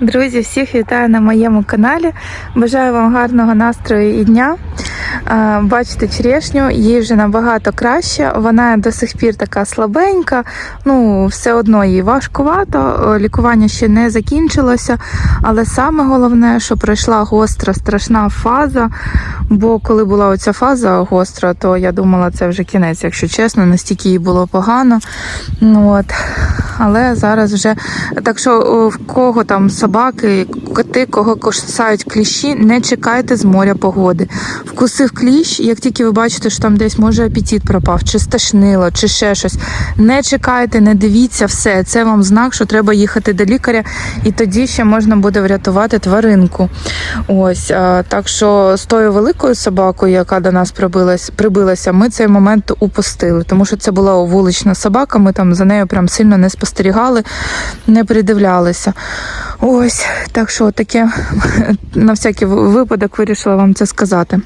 Друзі, всіх вітаю на моєму каналі. Бажаю вам гарного настрою і дня. Бачите черешню, їй вже набагато краще. Вона до сих пір така слабенька, ну все одно їй важкувато. Лікування ще не закінчилося. Але саме головне, що пройшла гостра, страшна фаза. Бо коли була оця фаза гостра, то я думала, це вже кінець, якщо чесно, настільки їй було погано. Ну, от. Але зараз вже так що в кого там собаки, коти, кого кусають кліщі, не чекайте з моря погоди. Вкусив кліщ, як тільки ви бачите, що там десь може апетит пропав, чи стошнило, чи ще щось. Не чекайте, не дивіться все. Це вам знак, що треба їхати до лікаря, і тоді ще можна буде врятувати тваринку. Ось так що з тою великою собакою, яка до нас прибилась, прибилася, ми цей момент упустили, тому що це була вулична собака. Ми там за нею прям сильно не спостерігали, не придивлялися. Ось так що таке на всякий випадок вирішила вам це сказати.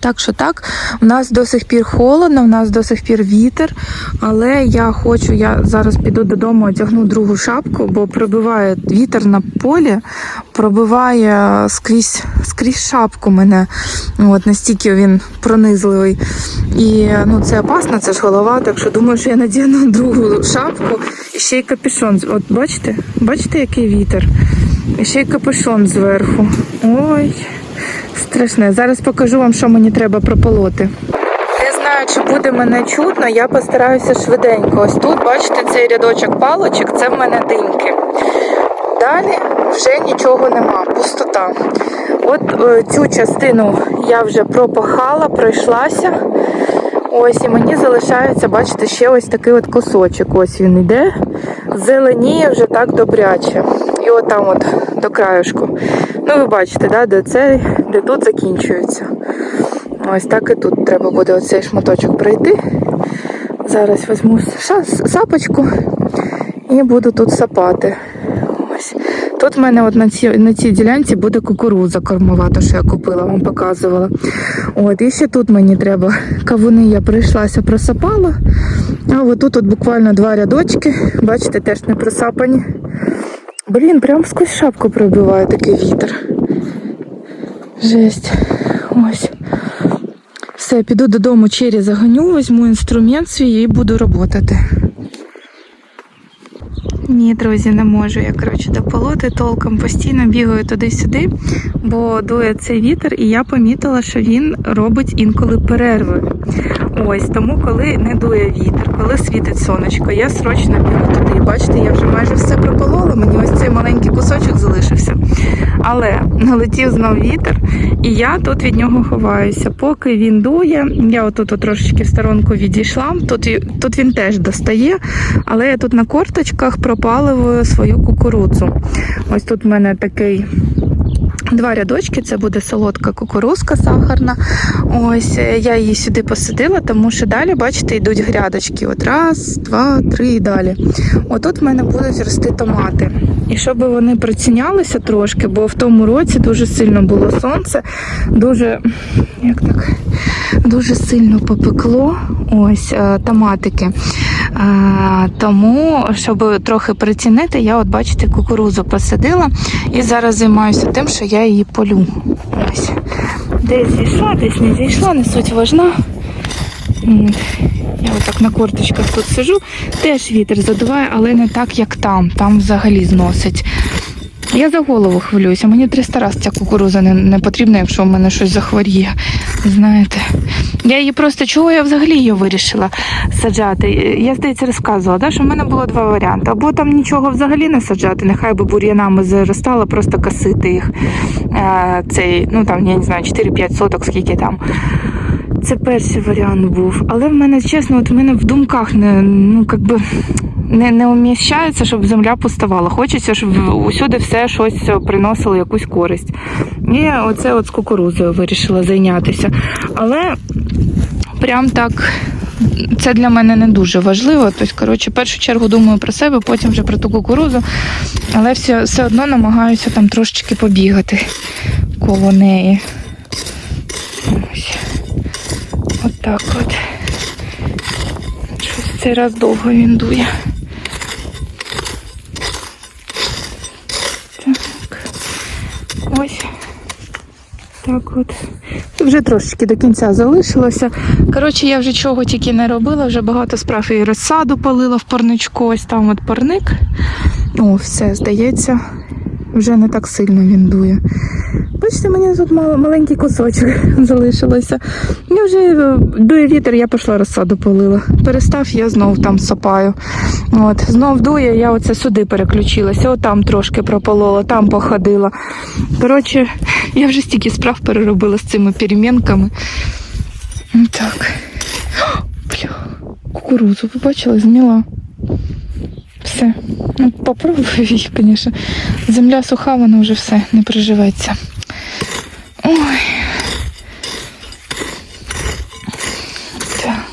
Так що так, у нас до сих пір холодно, у нас до сих пір вітер, але я хочу, я зараз піду додому, одягну другу шапку, бо пробиває вітер на полі, пробиває скрізь, скрізь шапку мене. От настільки він пронизливий. І ну, це опасно, це ж голова, так що думаю, що я надягну другу шапку і ще й капюшон. От бачите? Бачите, який вітер? І ще й капюшон зверху. Ой. Страшне. Зараз покажу вам, що мені треба прополоти. Не знаю, чи буде мене чутно, я постараюся швиденько. Ось тут, бачите, цей рядочок палочок, це в мене диньки. Далі вже нічого нема, пустота. От е, цю частину я вже пропахала, пройшлася. Ось і мені залишається, бачите, ще ось такий от кусочок. Ось він йде. Зеленіє вже так добряче. І от там от до краюшку. Ну, ви бачите, да, де це, де тут закінчується. Ось так і тут треба буде оцей шматочок пройти. Зараз візьму сапочку і буду тут сапати. Ось. Тут в мене от на цій, на цій ділянці буде кукурудза кормова, то що я купила, вам показувала. От, і ще тут мені треба кавуни, я прийшлася, просапала. А от тут от буквально два рядочки, бачите, теж не просапані. Блін, прям сквозь шапку пробиває такий вітер. Жесть. Ось. Все, піду додому чері загоню, візьму інструмент свій і буду працювати. Ні, друзі, не можу я коротше дополоти толком. Постійно бігаю туди-сюди, бо дує цей вітер, і я помітила, що він робить інколи перерви. Ось тому, коли не дує вітер, коли світить сонечко, я срочно бігу туди. Бачите, я вже майже все прополола. Мені ось цей маленький кусочок залишився. Але налетів знов вітер, і я тут від нього ховаюся. Поки він дує, я отут от трошечки в сторонку відійшла. Тут, тут він теж достає, але я тут на корточках пропаливаю свою кукурудзу. Ось тут в мене такий. Два рядочки, це буде солодка кукурузка сахарна. Ось е, я її сюди посадила, тому що далі, бачите, йдуть грядочки. От раз, два, три і далі. Отут в мене будуть рости томати. І щоб вони прицінялися трошки, бо в тому році дуже сильно було сонце, дуже як так, дуже сильно попекло ось е, томатики. Е, Тому, щоб трохи прицінити, я от бачите, кукурузу посадила і зараз займаюся тим, що я її полю. Ось. Десь зійшла, десь не зійшла, не суть важна. Я отак на корточках тут сижу. Теж вітер задуває, але не так, як там. Там взагалі зносить. Я за голову хвилююся. Мені 300 разів ця кукуруза не, не потрібна, якщо в мене щось захворіє. Знаєте. Я її просто чого я взагалі її вирішила саджати. Я, здається, розказувала, да, що в мене було два варіанти. Або там нічого взагалі не саджати, нехай би бур'янами заростала, просто косити їх. Е, цей, ну там, я не знаю, 4-5 соток, скільки там. Це перший варіант був. Але в мене, чесно, от в мене в думках не, ну, как би, не, не уміщається, щоб земля пустувала. Хочеться, щоб усюди все щось приносило якусь користь. І оце от з кукурузою вирішила зайнятися. Але прям так. Це для мене не дуже важливо. Тобто, коротше, в першу чергу думаю про себе, потім вже про ту кукурузу. Але все, все одно намагаюся там трошечки побігати коло неї. Ось. От так от. Щось цей раз довго він дує. Так. Ось. Так от. Вже трошечки до кінця залишилося. Коротше, я вже чого тільки не робила, вже багато справ і розсаду полила в парничку. Ось там от парник. О, все, здається, вже не так сильно він дує. Бачите, мені тут мал- маленький кусочок залишилося. Я вже е, дує вітер, я пішла розсаду полила. Перестав, я знов там сапаю. От, знов дує, я оце сюди переключилася, отам трошки прополола, там походила. Коротше, я вже стільки справ переробила з цими перемінками. Так. Бля, кукурудзу, ви бачили, зміла. Все. Ну, попробую її, звісно. Земля суха, вона вже все не приживеться. Ой. Так.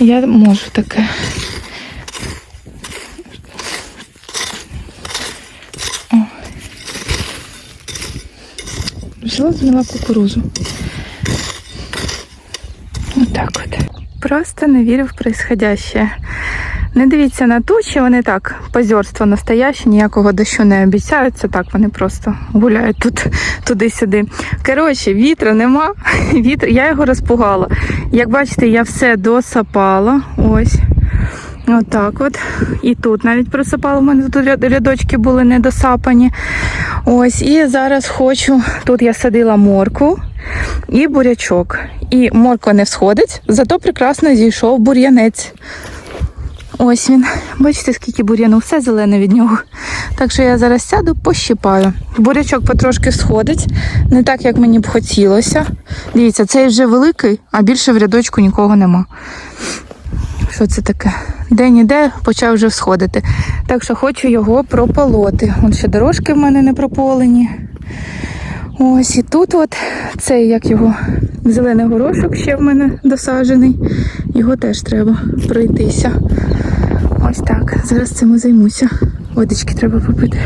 Я можу таке. О. Взяла, зміла кукурузу. Отак от. Просто не вірю в происходяще. Не дивіться на тучі, вони так, позорство настояще, ніякого дощу не обіцяють. Це так, вони просто гуляють тут туди-сюди. Коротше, вітру нема. Вітр, я його розпугала. Як бачите, я все досапала. Ось. Отак от. І тут навіть просипала. У мене тут рядочки були недосапані. Ось. І зараз хочу. Тут я садила морку і бурячок. І морква не всходить, зато прекрасно зійшов бур'янець. Ось він. Бачите, скільки бур'яну, все зелене від нього. Так що я зараз сяду, пощипаю. Бурячок потрошки сходить, не так, як мені б хотілося. Дивіться, цей вже великий, а більше в рядочку нікого нема. Що це таке? Де-ніде почав вже всходити. Так що хочу його прополоти. Вон ще дорожки в мене не прополені. Ось і тут от цей, як його, зелений горошок ще в мене досаджений. Його теж треба пройтися. Ось так. Зараз цим і займуся. Водички треба попити.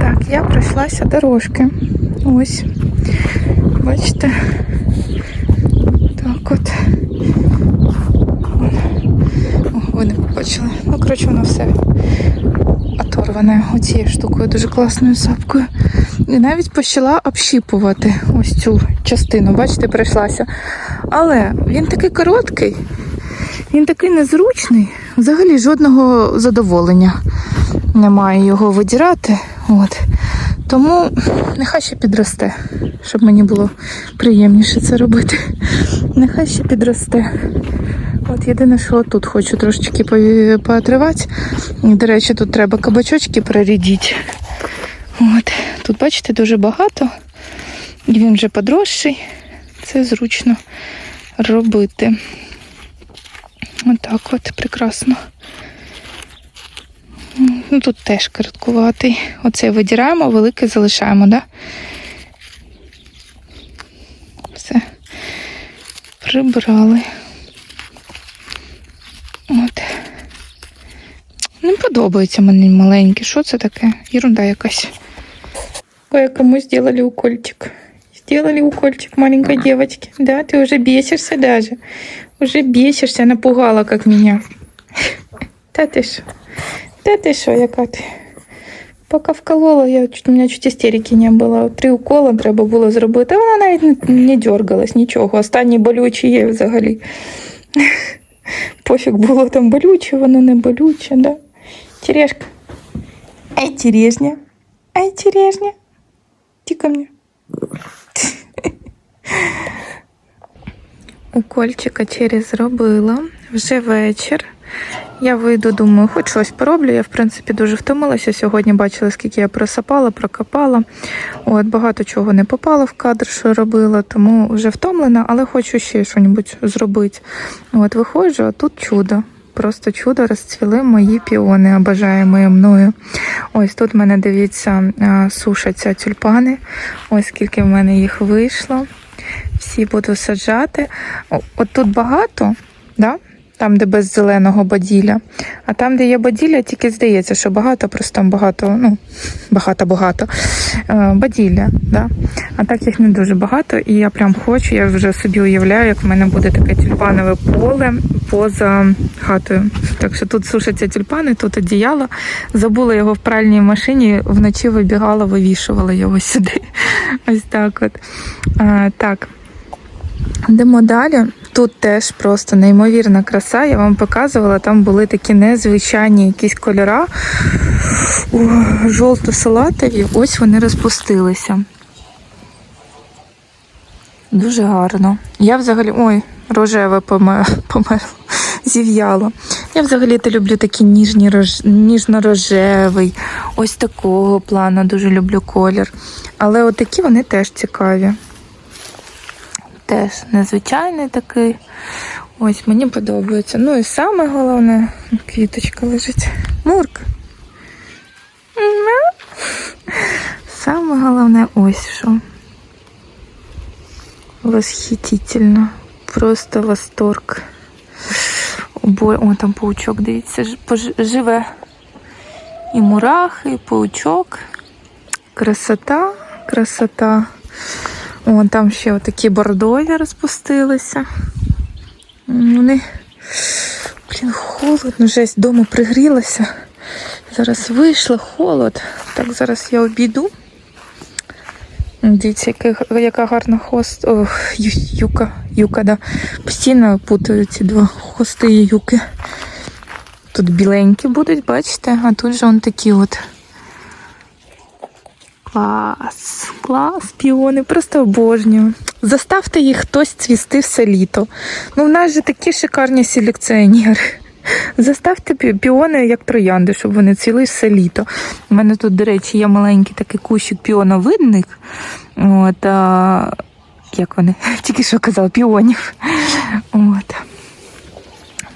Так, я пройшлася дорожки. Ось. Бачите? Так от. О, ви не побачили. Ну, коротше, воно все оторване оцією штукою, дуже класною сапкою. І навіть почала общіпувати ось цю частину, бачите, пройшлася. Але він такий короткий, він такий незручний, взагалі жодного задоволення немає його видірати. От. Тому нехай ще підросте, щоб мені було приємніше це робити. Нехай ще підросте. От єдине, що тут хочу трошечки поотривати. До речі, тут треба кабачочки прорідити. От. Тут, бачите, дуже багато. І він вже подросший. Це зручно робити. Отак от, прекрасно. Ну, тут теж короткуватий. Оцей видіраємо, великий залишаємо, да? Все. Прибрали. От. Не подобається мені маленькі. Що це таке? Ерунда якась. Ой, кому сделали укольчик. Сделали укольчик маленькой девочке. Да, ты уже бесишься даже. Уже бесишься, напугала, как меня. Та ти що? Та ти що, яка ти? Поки вколола, я, чуть- у мене чуть істерики не було. Три укола треба було зробити. А вона навіть не, не дергалась, нічого. Останні болючі є взагалі. Пофіг було там болюче, воно не болюче, да? Терешка. Ай, Терешня. Ай, Терешня. Иди ко мне. Укольчика через зробила. Вже вечір. Я вийду, думаю, хоч щось пороблю. Я, в принципі, дуже втомилася. Сьогодні бачила, скільки я просапала, прокопала. От, багато чого не попало в кадр, що робила, тому вже втомлена, але хочу ще щось зробити. От, виходжу, а тут чудо. Просто чудо розцвіли мої піони, обажаємо мною. Ось тут в мене, дивіться, сушаться тюльпани. Ось скільки в мене їх вийшло. Всі буду саджати. От тут багато, да? Там, де без зеленого баділля. А там, де є баділля, тільки здається, що багато, просто там багато, ну, багато-багато е, баділля. Да? А так їх не дуже багато, і я прям хочу, я вже собі уявляю, як в мене буде таке тюльпанове поле поза хатою. Так що тут сушаться тюльпани, тут одіяло. Забула його в пральній машині, вночі вибігала, вивішувала його сюди. Ось так от. А, так. Йдемо далі. Тут теж просто неймовірна краса. Я вам показувала, там були такі незвичайні якісь кольора. Жовто-салатові. Ось вони розпустилися. Дуже гарно. Я взагалі. Ой, рожеве помер, померло, зів'яло. Я взагалі-то люблю такі ніжні рож... ніжно-рожевий. Ось такого плану дуже люблю колір. Але отакі вони теж цікаві. Теж незвичайний такий. Ось мені подобається. Ну і саме головне, квіточка лежить. Мурк. Саме головне ось що. Восхитительно. Просто восторг. О, бо- О, там паучок, дивіться, живе. І мурахи, і паучок. Красота, красота. О, там ще отакі бордові розпустилися. Вони, блін, холодно, жесть, дома пригрілася. Зараз вийшла холод. Так, зараз я обійду. Дивіться, яка, яка гарна хост. О, юка, юка, да. Постійно путаю ці два хости і юки. Тут біленькі будуть, бачите, а тут же он такі от. Клас, клас, піони, просто обожнюю. Заставте їх хтось цвісти все літо. Ну, в нас же такі шикарні селекціонери. Заставте піони, як троянди, щоб вони цвіли все літо. У мене тут, до речі, є маленький такий кущик піоновидних. От, а, як вони? Тільки що казав, піонів. От.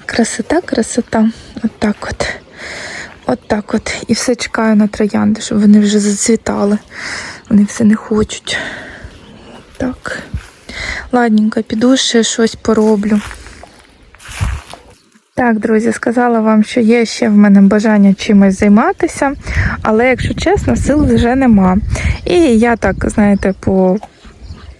Красота, красота. От так от. От так от. І все чекаю на троянди, щоб вони вже зацвітали. Вони все не хочуть. Так. Ладненько, піду ще щось пороблю. Так, друзі, сказала вам, що є ще в мене бажання чимось займатися, але, якщо чесно, сил вже нема. І я так, знаєте, по,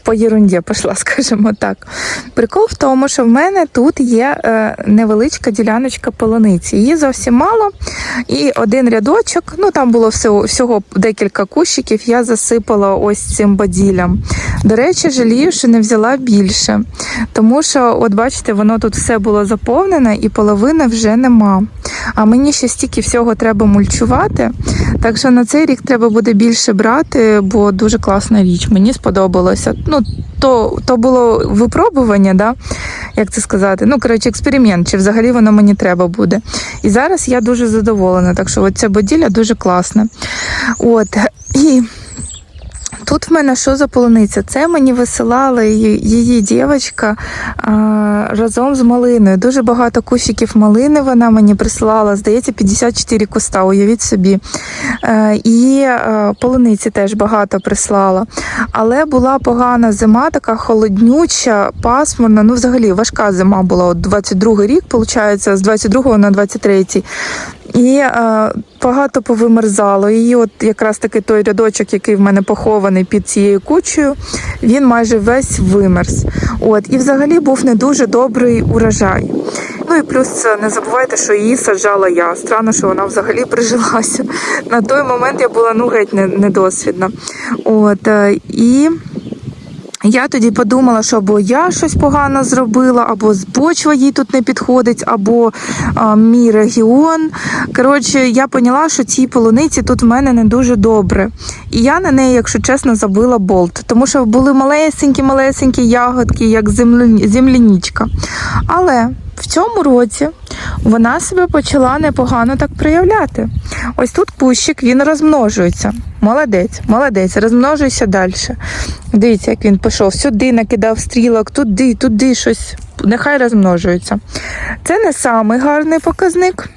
по єрунді пішла, скажімо так. Прикол в тому, що в мене тут є е, невеличка діляночка полуниці. Її зовсім мало. І один рядочок, ну там було всього, всього декілька кущиків, я засипала ось цим баділлям. До речі, жалію, що не взяла більше. Тому що, от бачите, воно тут все було заповнене і половини вже нема. А мені ще стільки всього треба мульчувати. Так що на цей рік треба буде більше брати, бо дуже класна річ. Мені сподобалося. Ну, то, то було випробування, да? як це сказати? Ну, коротше, експеримент, чи взагалі воно мені треба буде. І зараз я дуже задоволена. Так що от ця боділя дуже класна. От. І Тут в мене що за полуниця? Це мені висилала її, дівчинка разом з малиною. Дуже багато кущиків малини вона мені присилала, здається, 54 куста, уявіть собі. Е, і е, полуниці теж багато прислала. Але була погана зима, така холоднюча, пасмурна. Ну, взагалі, важка зима була. От 22 рік, виходить, з 22 на 23. І е, багато повимерзало. І от якраз таки той рядочок, який в мене похований під цією кучею, він майже весь вимерз. От, і взагалі був не дуже добрий урожай. Ну і плюс е, не забувайте, що її саджала я. Странно, що вона взагалі прижилася. На той момент я була ну геть недосвідна. От, е, і я тоді подумала, що або я щось погано зробила, або почва їй тут не підходить, або а, мій регіон. Коротше, я поняла, що цій полуниці тут в мене не дуже добре. І я на неї, якщо чесно, забила болт, тому що були малесенькі, малесенькі ягодки, як землі... земляничка. Але цьому році вона себе почала непогано так проявляти. Ось тут кущик, він розмножується. Молодець, молодець, розмножуйся далі. Дивіться, як він пішов сюди, накидав стрілок, туди, туди щось. Нехай розмножується. Це не самий гарний показник.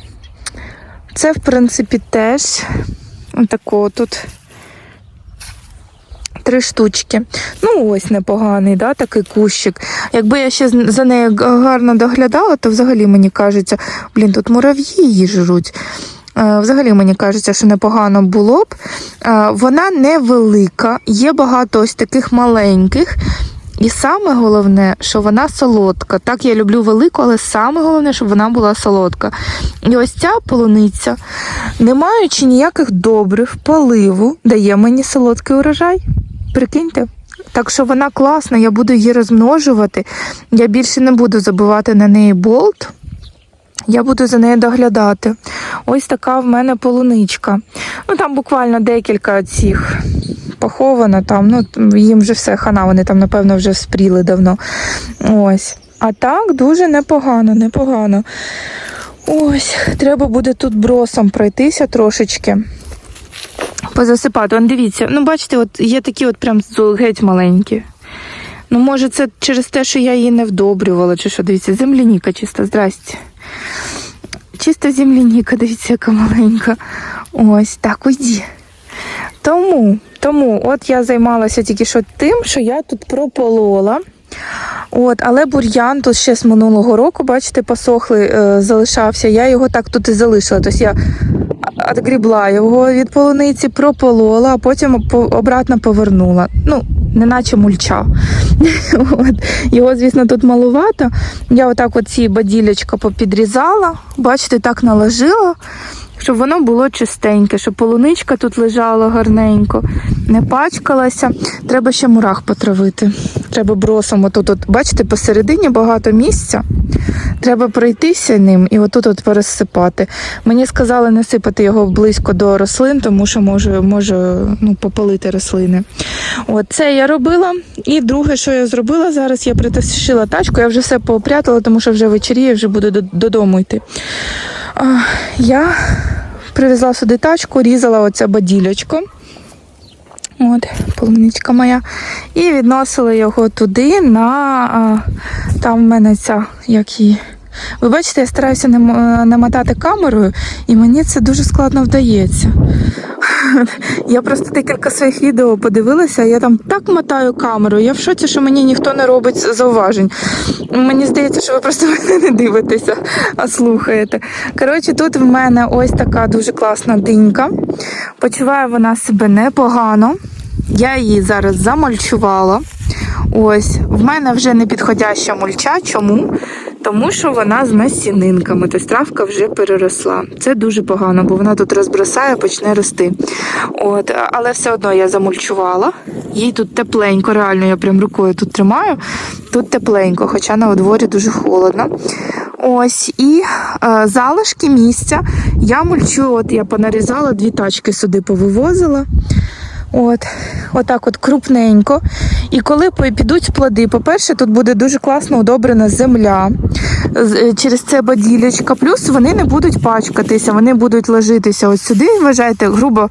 Це, в принципі, теж такого тут три штучки. Ну, ось непоганий, да, такий кущик. Якби я ще за нею гарно доглядала, то взагалі мені кажеться, блін, тут мурав'ї її жруть. Е, Взагалі мені кажеться, що непогано було б. Е, Вона невелика, є багато ось таких маленьких. І саме головне, що вона солодка. Так, я люблю велику, але саме головне, щоб вона була солодка. І ось ця полуниця, не маючи ніяких добрив, поливу, дає мені солодкий урожай. Прикиньте. Так що вона класна, я буду її розмножувати. Я більше не буду забивати на неї болт. Я буду за нею доглядати. Ось така в мене полуничка. Ну там буквально декілька цих поховано там. Ну їм вже все хана, вони там, напевно, вже спріли давно. Ось. А так дуже непогано, непогано. Ось, треба буде тут бросом пройтися трошечки. Позасипати. Вон дивіться, ну бачите, от є такі от прям геть маленькі. Ну, може, це через те, що я її не вдобрювала, чи що, дивіться, земляніка чиста, здрасте. Чиста земляніка, дивіться, яка маленька. Ось, так, уйди. Тому, тому, от я займалася тільки що тим, що я тут прополола. От, але бур'ян тут ще з минулого року, бачите, посохлий е, залишався. Я його так тут і залишила. Тобто я відгрібла його від полуниці, прополола, а потім по- обратно повернула. Ну, неначе мульча. От. Його, звісно, тут малувато. Я отак оці ці баділячка попідрізала, бачите, так наложила, щоб воно було чистеньке, щоб полуничка тут лежала гарненько, не пачкалася. Треба ще мурах потравити. Треба бросом. Отут, от, бачите, посередині багато місця. Треба пройтися ним і отут от пересипати. Мені сказали не сипати його близько до рослин, тому що може, може ну, попалити рослини. От це я робила. І друге, що я зробила зараз, я притащила тачку, я вже все поопрятала, тому що вже вечеріє, вже буду додому йти. Я привезла сюди тачку, різала оце баділечко. От, полуничка моя. І відносила його туди на а, там в мене ця, як її. Ви бачите, я стараюся не, не мотати камерою, і мені це дуже складно вдається. Я просто декілька своїх відео подивилася, я там так мотаю камерою. Я в шоці, що мені ніхто не робить зауважень. Мені здається, що ви просто мене не дивитеся, а слухаєте. Коротше, тут в мене ось така дуже класна динька. Почуває вона себе непогано. Я її зараз замульчувала. Ось, в мене вже не підходяща мульча. Чому? Тому що вона з насінинками, тобто травка вже переросла. Це дуже погано, бо вона тут розбросає, почне рости. От, але все одно я замульчувала. Їй тут тепленько, реально, я прям рукою тут тримаю. Тут тепленько, хоча на дворі дуже холодно. Ось і е, залишки місця я мульчу. От я понарізала, дві тачки сюди повивозила. От, отак от крупненько. І коли підуть плоди, по-перше, тут буде дуже класно удобрена земля е, через це баділячка. Плюс вони не будуть пачкатися, вони будуть ложитися ось сюди. Вважайте, грубо,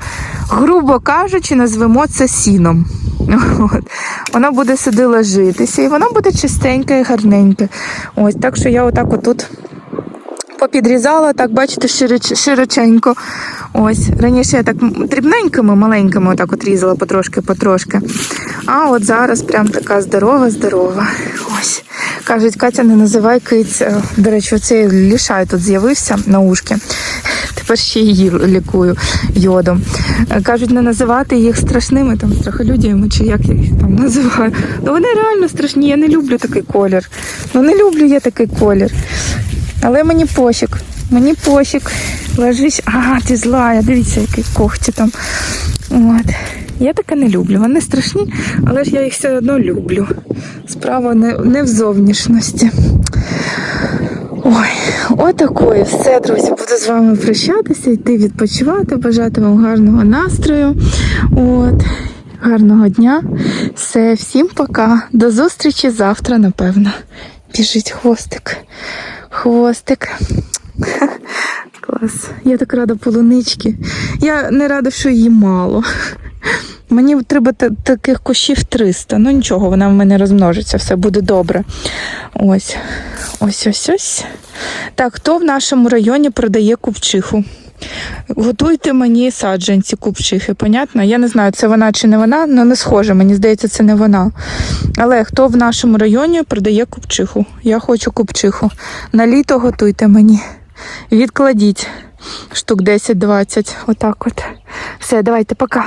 грубо кажучи, назвемо це сіном. От. Воно буде сюди ложитися, і воно буде чистеньке і гарненьке. Ось так що я отак отут попідрізала, так бачите, широч, широченько. Ось. Раніше я так дрібненькими, маленькими отак от різала потрошки-потрошки. А от зараз прям така здорова-здорова. Ось. Кажуть, Катя, не називай киць. Е, До речі, оцей лішай тут з'явився на ушки. Тепер ще її лікую йодом. Е, Кажуть, не називати їх страшними там страхолюдіями, чи як я їх там називаю. Ну вони реально страшні. Я не люблю такий колір. Ну не люблю я такий колір. Але мені пофіг. Мені пофіг. Лежиш, ага, ти зла, дивіться, які когті там. От. Я таке не люблю. Вони страшні, але ж я їх все одно люблю. Справа не, не в зовнішності. Ой, отакої все, друзі. Буду з вами прощатися, йти відпочивати, бажати вам гарного настрою. От, гарного дня. Все, всім пока. До зустрічі завтра, напевно. Біжить хвостик. Хвостик. Клас. Я так рада полунички. Я не рада, що її мало. Мені треба та- таких кущів 300. Ну нічого, вона в мене розмножиться, все буде добре. Ось. Ось ось ось. Так, хто в нашому районі продає купчиху? Готуйте мені саджанці купчихи, понятно? Я не знаю, це вона чи не вона, але не схоже, мені здається, це не вона. Але хто в нашому районі продає купчиху? Я хочу купчиху. На літо готуйте мені. Відкладіть штук 10-20. Отак от. Все, давайте, пока.